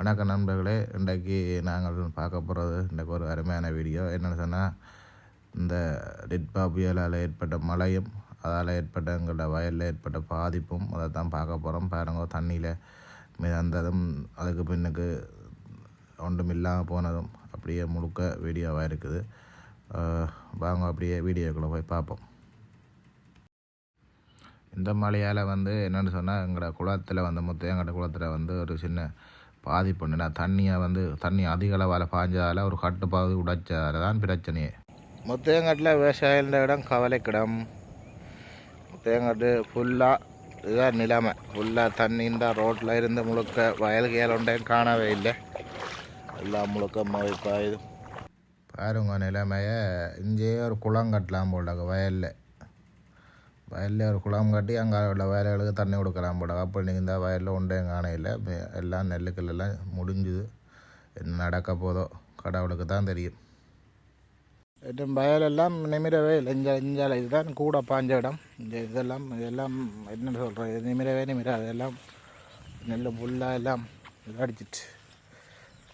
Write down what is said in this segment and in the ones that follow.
வணக்கம் நண்பர்களே. இன்றைக்கு நாங்கள் பார்க்க போகிறது இன்றைக்கு ஒரு அருமையான வீடியோ. என்னென்னு சொன்னால் இந்த டிட்பா புயலால் ஏற்பட்ட மழையும் அதால் ஏற்பட்ட எங்களோட வயலில் ஏற்பட்ட பாதிப்பும் அதை தான் பார்க்க போகிறோம் பாருங்க தண்ணியில் மிதந்ததும் அதுக்கு பின்னுக்கு ஒன்றும் இல்லாமல் போனதும் அப்படியே முழுக்க வீடியோவாக இருக்குது. வாங்க அப்படியே வீடியோக்குள்ளே போய் பார்ப்போம். இந்த மழையால் வந்து என்னென்னு சொன்னால் எங்களோட குளத்தில் வந்து மொத்தம் எங்களோட குளத்தில் வந்து ஒரு சின்ன பாதிப்பு உண்டு தண்ணியை வந்து தண்ணி அதிக அளவால் பாய்ஞ்சதால் ஒரு கட்டுப்பாடு உடைச்சதால தான் பிரச்சனையே. முத்தையங்காட்டில் விவசாயின்ற இடம் கவலைக்கிடம். முத்தையங்காட்டு ஃபுல்லாக இதுதான் நிலைமை. ஃபுல்லாக தண்ணி இந்த ரோட்டில் இருந்து முழுக்க வயல்கள் ஒன்றையும் காணவே இல்லை. எல்லாம் முழுக்க மழை பாயுது. பாருங்க நிலைமையை. இங்கேயே ஒரு குளம் கட்டலாம் போட்டாங்க வயலில். வயலில் ஒரு குளம் கட்டி அங்கே உள்ள வயல்களுக்கு தண்ணி கொடுக்கலாம் போட அப்போ நீங்கள் இந்த வயலில் ஒன்றையும் காணையில் எல்லாம் நெல்லுக்கள்லாம் முடிஞ்சுது என்ன நடக்க போதோ கடவுளுக்கு தான் தெரியும் மற்றும் வயலெல்லாம் நிமிரவே இல்லை இந்த இஞ்சால இதுதான் கூட பாஞ்ச இடம் இந்த இதெல்லாம் இதெல்லாம் என்ன சொல்கிறது இது நிமிரவே நிமிராது அதெல்லாம் நெல் புல்லாக எல்லாம் இதாடிச்சிட்டு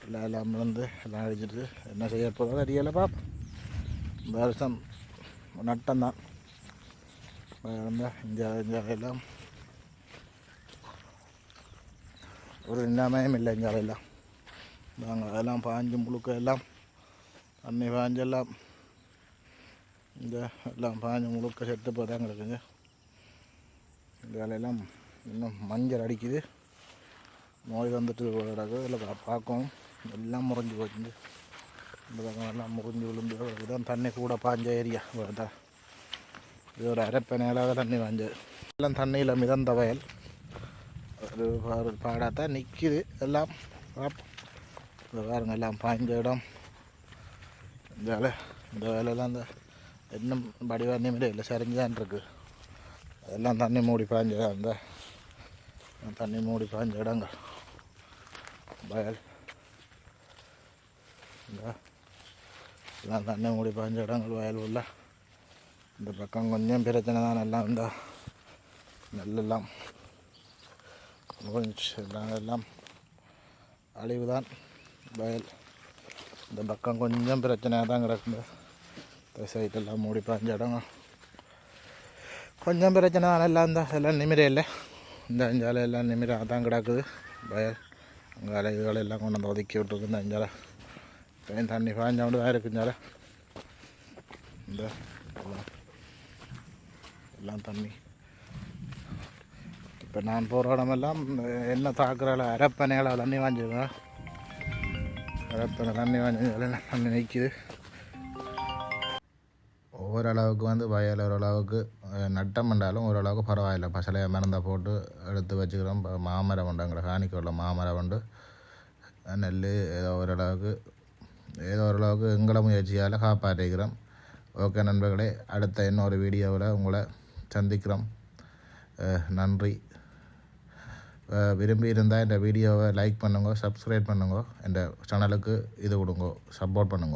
எல்லாம் எல்லாம் வந்து எல்லாம் அடிச்சிட்டு என்ன செய்ய போதும் தெரியலை இந்த வருஷம் நட்டம்தான் இந்த இந்த எல்லாம் ஒரு நிலைமையும் இல்லை இங்கே நாங்கள் அதெல்லாம் பாஞ்சு முழுக்க எல்லாம் தண்ணி பாஞ்செல்லாம் இந்த எல்லாம் பாஞ்சு முழுக்க செத்து போதாங்க இருக்குங்க கிடக்குங்க இன்னும் மஞ்சள் அடிக்குது நோய் வந்துட்டு கிடக்கு இதில் பார்க்கவும் எல்லாம் முறிஞ்சு போச்சுங்க இந்த பக்கம் எல்லாம் முறிஞ்சு விழுந்து தான் தண்ணி கூட பாஞ்ச ஏரியா தான் இது ஒரு அரைப்பை நேராக தண்ணி வாஞ்சது எல்லாம் தண்ணியில் மிதந்த வயல் ஒரு ஒரு பாடாத்தான் நிற்கிது எல்லாம் பார்ப்போம் இந்த பாருங்க எல்லாம் பாய்ஞ்ச இடம் இந்த வேலை இந்த வேலையெல்லாம் இந்த இன்னும் வடிவா நிமிடம் இல்லை சரிஞ்சான் இருக்கு அதெல்லாம் தண்ணி மூடி பாய்ஞ்சதா அந்த தண்ணி மூடி பாய்ஞ்ச இடங்கள் வயல் இந்த எல்லாம் தண்ணி மூடி பாய்ஞ்ச இடங்கள் வயல் உள்ள இந்த பக்கம் கொஞ்சம் பிரச்சனை தான். நல்லா இந்த நெல்லெல்லாம் முடிஞ்சுச்சு எல்லாம் அழிவு தான் வயல். இந்த பக்கம் கொஞ்சம் பிரச்சனையாக தான் கிடக்குது. இந்த சைட்டெல்லாம் மூடி பாஞ்ச இடம் கொஞ்சம் பிரச்சனை தான். எல்லாம் இந்த எல்லாம் நிமிர இல்லை இந்த அஞ்சாலை எல்லாம் நிமிராக தான் கிடக்குது. வயல் அங்கே அங்கால எல்லாம் கொண்டு வந்து ஒதுக்கி விட்டுருக்கு இந்த அஞ்சாலை. தண்ணி பாஞ்சோண்டு தான் இருக்குஞ்சாலை இந்த எல்லாம் தண்ணி. இப்போ நான் போகிற இடமெல்லாம் என்ன தாக்குறால அரப்பனையால் தண்ணி வாங்கிடுவேன் அரப்பனை தண்ணி வாங்கினால தண்ணி நிற்கிது ஓரளவுக்கு வந்து வயல் ஓரளவுக்கு நட்டம் பண்ணாலும் ஓரளவுக்கு பரவாயில்ல. பசலையை மருந்தை போட்டு எடுத்து வச்சுக்கிறோம். இப்போ மாமரம் உண்டு எங்களை காணிக்க உள்ள மாமரம் உண்டு நெல் ஏதோ ஓரளவுக்கு ஏதோ ஓரளவுக்கு எங்களை முயற்சியால் காப்பாற்றிக்கிறோம். ஓகே நண்பர்களே அடுத்த இன்னொரு வீடியோவில் உங்களை சந்திக்கிறோம். நன்றி. விரும்பி இருந்தால் இந்த வீடியோவை லைக் பண்ணுங்க சப்ஸ்கிரைப் பண்ணுங்க இந்த சேனலுக்கு இது கொடுங்க சப்போர்ட் பண்ணுங்க.